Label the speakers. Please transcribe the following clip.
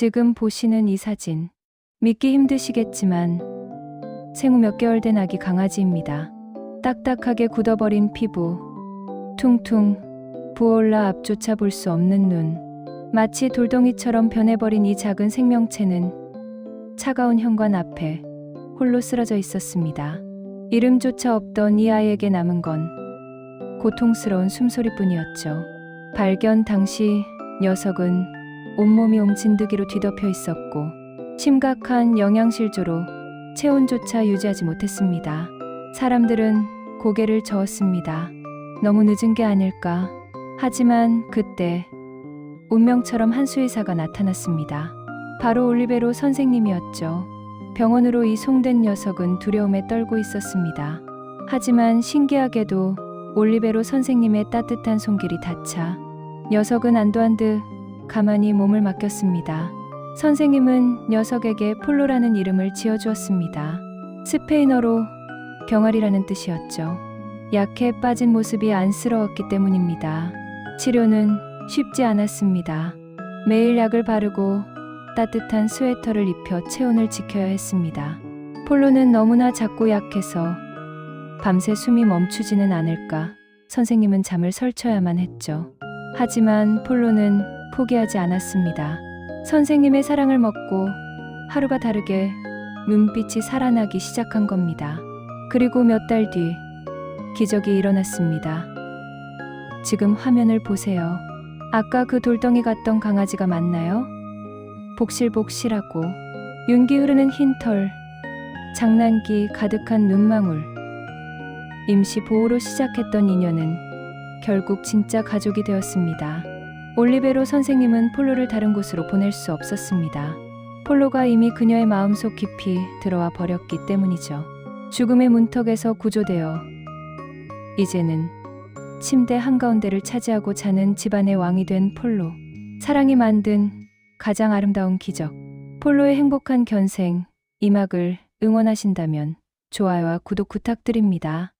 Speaker 1: 지금 보시는 이 사진. 믿기 힘드시겠지만 생후 몇 개월 된 아기 강아지입니다. 딱딱하게 굳어버린 피부, 퉁퉁 부어올라 앞조차 볼 수 없는 눈, 마치 돌덩이처럼 변해버린 이 작은 생명체는 차가운 현관 앞에 홀로 쓰러져 있었습니다. 이름조차 없던 이 아이에게 남은 건 고통스러운 숨소리뿐이었죠. 발견 당시 녀석은 온몸이 옴진드기로 뒤덮여 있었고 심각한 영양실조로 체온조차 유지하지 못했습니다. 사람들은 고개를 저었습니다. 너무 늦은 게 아닐까. 하지만 그때 운명처럼 한 수의사가 나타났습니다. 바로 올리베로 선생님이었죠. 병원으로 이송된 녀석은 두려움에 떨고 있었습니다. 하지만 신기하게도 올리베로 선생님의 따뜻한 손길이 닿자 녀석은 안도한 듯 가만히 몸을 맡겼습니다. 선생님은 녀석에게 폴로라는 이름을 지어주었습니다. 스페인어로 병아리라는 뜻이었죠. 약해 빠진 모습이 안쓰러웠기 때문입니다. 치료는 쉽지 않았습니다. 매일 약을 바르고 따뜻한 스웨터를 입혀 체온을 지켜야 했습니다. 폴로는 너무나 작고 약해서 밤새 숨이 멈추지는 않을까 선생님은 잠을 설쳐야만 했죠. 하지만 폴로는 포기하지 않았습니다. 선생님의 사랑을 먹고 하루가 다르게 눈빛이 살아나기 시작한 겁니다. 그리고 몇 달 뒤 기적이 일어났습니다. 지금 화면을 보세요. 아까 그 돌덩이 같던 강아지가 맞나요? 복실복실하고 윤기 흐르는 흰 털, 장난기 가득한 눈망울. 임시 보호로 시작했던 인연은 결국 진짜 가족이 되었습니다. 올리베로 선생님은 폴로를 다른 곳으로 보낼 수 없었습니다. 폴로가 이미 그녀의 마음속 깊이 들어와 버렸기 때문이죠. 죽음의 문턱에서 구조되어 이제는 침대 한가운데를 차지하고 자는 집안의 왕이 된 폴로. 사랑이 만든 가장 아름다운 기적. 폴로의 행복한 견생, 이막을 응원하신다면 좋아요와 구독 부탁드립니다.